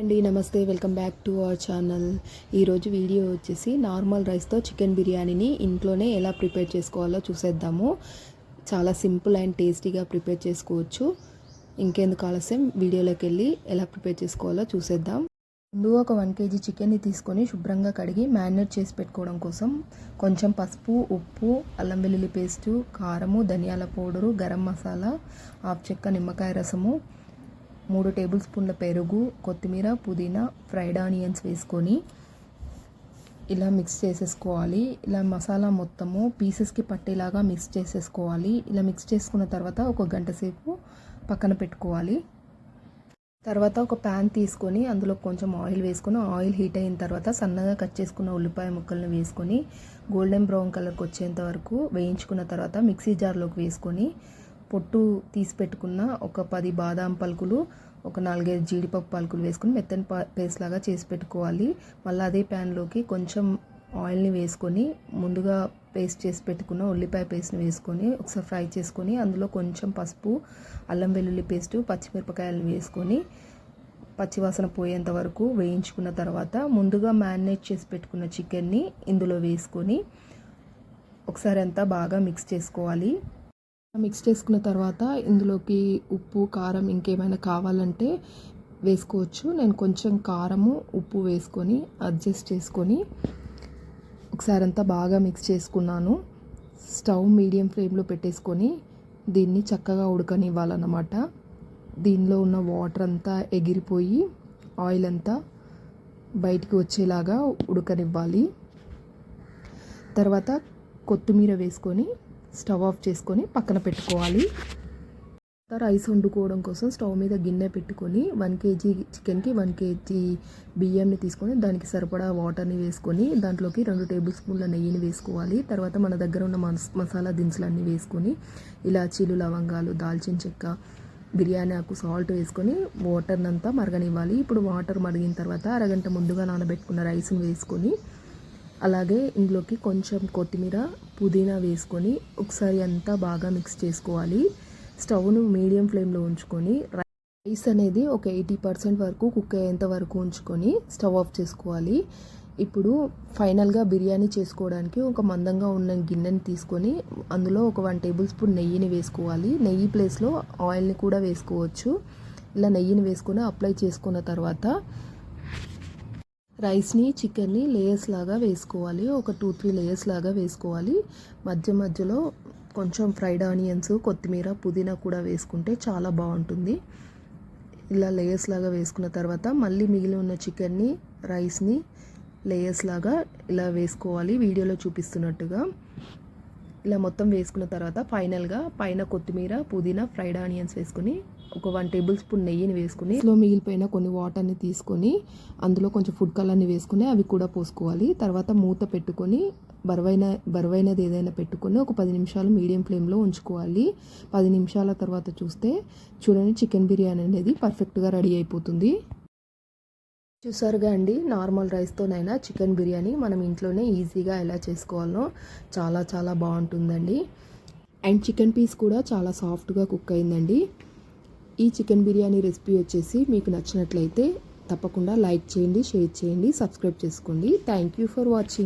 అండి నమస్తే. Welcome back to our channel. ఈరోజు వీడియో వచ్చేసి నార్మల్ రైస్తో చికెన్ బిర్యానీని ఇంట్లోనే ఎలా ప్రిపేర్ చేసుకోవాలో చూసేద్దాము. చాలా సింపుల్ అండ్ టేస్టీగా ప్రిపేర్ చేసుకోవచ్చు. ఇంకెందుకు ఆలస్యం? వీడియోలోకి వెళ్ళి ఎలా ప్రిపేర్ చేసుకోవాలో చూసేద్దాం. ముందు ఒక వన్ కేజీ చికెన్ని తీసుకొని శుభ్రంగా కడిగి మ్యారినేట్ చేసి పెట్టుకోవడం కోసం కొంచెం పసుపు ఉప్పు అల్లం వెల్లుల్లి పేస్టు కారము ధనియాల పౌడరు గరం మసాలా ఆఫ్ చెక్క నిమ్మకాయ రసము మూడు టేబుల్ స్పూన్ల పెరుగు కొత్తిమీర పుదీనా ఫ్రైడ్ ఆనియన్స్ వేసుకొని ఇలా మిక్స్ చేసేసుకోవాలి. ఇలా మసాలా మొత్తము పీసెస్కి పట్టేలాగా మిక్స్ చేసేసుకోవాలి. ఇలా మిక్స్ చేసుకున్న తర్వాత ఒక గంట సేపు పక్కన పెట్టుకోవాలి. తర్వాత ఒక ప్యాన్ తీసుకొని అందులో కొంచెం ఆయిల్ వేసుకొని ఆయిల్ హీట్ అయిన తర్వాత సన్నగా కట్ చేసుకున్న ఉల్లిపాయ ముక్కలను వేసుకొని గోల్డెన్ బ్రౌన్ కలర్కి వచ్చేంత వరకు వేయించుకున్న తర్వాత మిక్సీ జార్లోకి వేసుకొని పొట్టు తీసి పెట్టుకున్న ఒక పది బాదాం పలుకులు ఒక నాలుగైదు జీడిపప్పు పలుకులు వేసుకుని మెత్తని పేస్ట్ లాగా చేసి పెట్టుకోవాలి. మళ్ళీ అదే ప్యాన్లోకి కొంచెం ఆయిల్ని వేసుకొని ముందుగా పేస్ట్ చేసి పెట్టుకున్న ఉల్లిపాయ పేస్ట్ని వేసుకొని ఒకసారి ఫ్రై చేసుకొని అందులో కొంచెం పసుపు అల్లం వెల్లుల్లి పేస్టు పచ్చిమిరపకాయలు వేసుకొని పచ్చివాసన పోయేంత వరకు వేయించుకున్న తర్వాత ముందుగా మ్యారినేట్ చేసి పెట్టుకున్న చికెన్ని ఇందులో వేసుకొని ఒకసారి అంతా బాగా మిక్స్ చేసుకోవాలి. మిక్స్ చేసుకున్న తర్వాత ఇందులోకి ఉప్పు కారం ఇంకేమైనా కావాలంటే వేసుకోవచ్చు. నేను కొంచెం కారము ఉప్పు వేసుకొని అడ్జస్ట్ చేసుకొని ఒకసారి అంతా బాగా మిక్స్ చేసుకున్నాను. స్టవ్ మీడియం ఫ్లేమ్లో పెట్టేసుకొని దీన్ని చక్కగా ఉడకనివ్వాలన్నమాట. దీనిలో ఉన్న వాటర్ అంతా ఎగిరిపోయి ఆయిల్ అంతా బయటికి వచ్చేలాగా ఉడకనివ్వాలి. తర్వాత కొత్తిమీర వేసుకొని స్టవ్ ఆఫ్ చేసుకొని పక్కన పెట్టుకోవాలి. రైస్ వండుకోవడం కోసం స్టవ్ మీద గిన్నె పెట్టుకొని వన్ కేజీ చికెన్కి వన్ కేజీ బియ్యంని తీసుకొని దానికి సరిపడా వాటర్ని వేసుకొని దాంట్లోకి రెండు టేబుల్ స్పూన్ల నెయ్యిని వేసుకోవాలి. తర్వాత మన దగ్గర ఉన్న మసాలా దినుసులన్నీ వేసుకొని ఇలాచీలు లవంగాలు దాల్చిన చెక్క బిర్యానీ ఆకు సాల్ట్ వేసుకొని వాటర్నంతా మరగనివ్వాలి. ఇప్పుడు వాటర్ మరిగిన తర్వాత అరగంట ముందుగా నానబెట్టుకున్న రైస్ని వేసుకొని అలాగే ఇందులోకి కొంచెం కొత్తిమీర పుదీనా వేసుకొని ఒకసారి అంతా బాగా మిక్స్ చేసుకోవాలి. స్టవ్ను మీడియం ఫ్లేమ్లో ఉంచుకొని రైస్ అనేది ఒక ఎయిటీ పర్సెంట్ వరకు కుక్ అయ్యేంత వరకు ఉంచుకొని స్టవ్ ఆఫ్ చేసుకోవాలి. ఇప్పుడు ఫైనల్గా బిర్యానీ చేసుకోవడానికి ఒక మందంగా ఉన్న గిన్నెని తీసుకొని అందులో ఒక వన్ టేబుల్ స్పూన్ నెయ్యిని వేసుకోవాలి. నెయ్యి ప్లేస్లో ఆయిల్ని కూడా వేసుకోవచ్చు. ఇలా నెయ్యిని వేసుకొని అప్లై చేసుకున్న తర్వాత రైస్ని చికెన్ని లేయర్స్ లాగా వేసుకోవాలి. ఒక టూ త్రీ లేయర్స్ లాగా వేసుకోవాలి. మధ్య మధ్యలో కొంచెం ఫ్రైడ్ ఆనియన్స్ కొత్తిమీర పుదీనా కూడా వేసుకుంటే చాలా బాగుంటుంది. ఇలా లేయర్స్ లాగా వేసుకున్న తర్వాత మళ్ళీ మిగిలి ఉన్న చికెన్ని రైస్ని లేయర్స్ లాగా ఇలా వేసుకోవాలి. వీడియోలో చూపిస్తున్నట్టుగా. ఇలా మొత్తం వేసుకున్న తర్వాత ఫైనల్గా పైన కొత్తిమీర పుదీనా ఫ్రైడ్ ఆనియన్స్ వేసుకొని ఒక వన్ టేబుల్ స్పూన్ నెయ్యిని వేసుకుని స్లో మిగిలిపోయిన కొన్ని వాటర్ని తీసుకొని అందులో కొంచెం ఫుడ్ కలర్ని వేసుకుని అవి కూడా పోసుకోవాలి. తర్వాత మూత పెట్టుకొని బరువైన బరువైనది ఏదైనా పెట్టుకొని ఒక పది నిమిషాలు మీడియం ఫ్లేమ్లో ఉంచుకోవాలి. పది నిమిషాల తర్వాత చూస్తే చూడండి చికెన్ బిర్యానీ అనేది పర్ఫెక్ట్గా రెడీ అయిపోతుంది. చూసారుగా అండి నార్మల్ రైస్తోనైనా చికెన్ బిర్యానీ మనం ఇంట్లోనే ఈజీగా ఎలా చేసుకోవాలో చాలా చాలా బాగుంటుందండి. అండ్ చికెన్ పీస్ కూడా చాలా సాఫ్ట్గా కుక్ అయిందండి. ఈ చికెన్ బిర్యానీ రెసిపీ వచ్చేసి మీకు నచ్చినట్లయితే తప్పకుండా లైక్ చేయండి షేర్ చేయండి సబ్స్క్రైబ్ చేసుకోండి. Thank you for watching.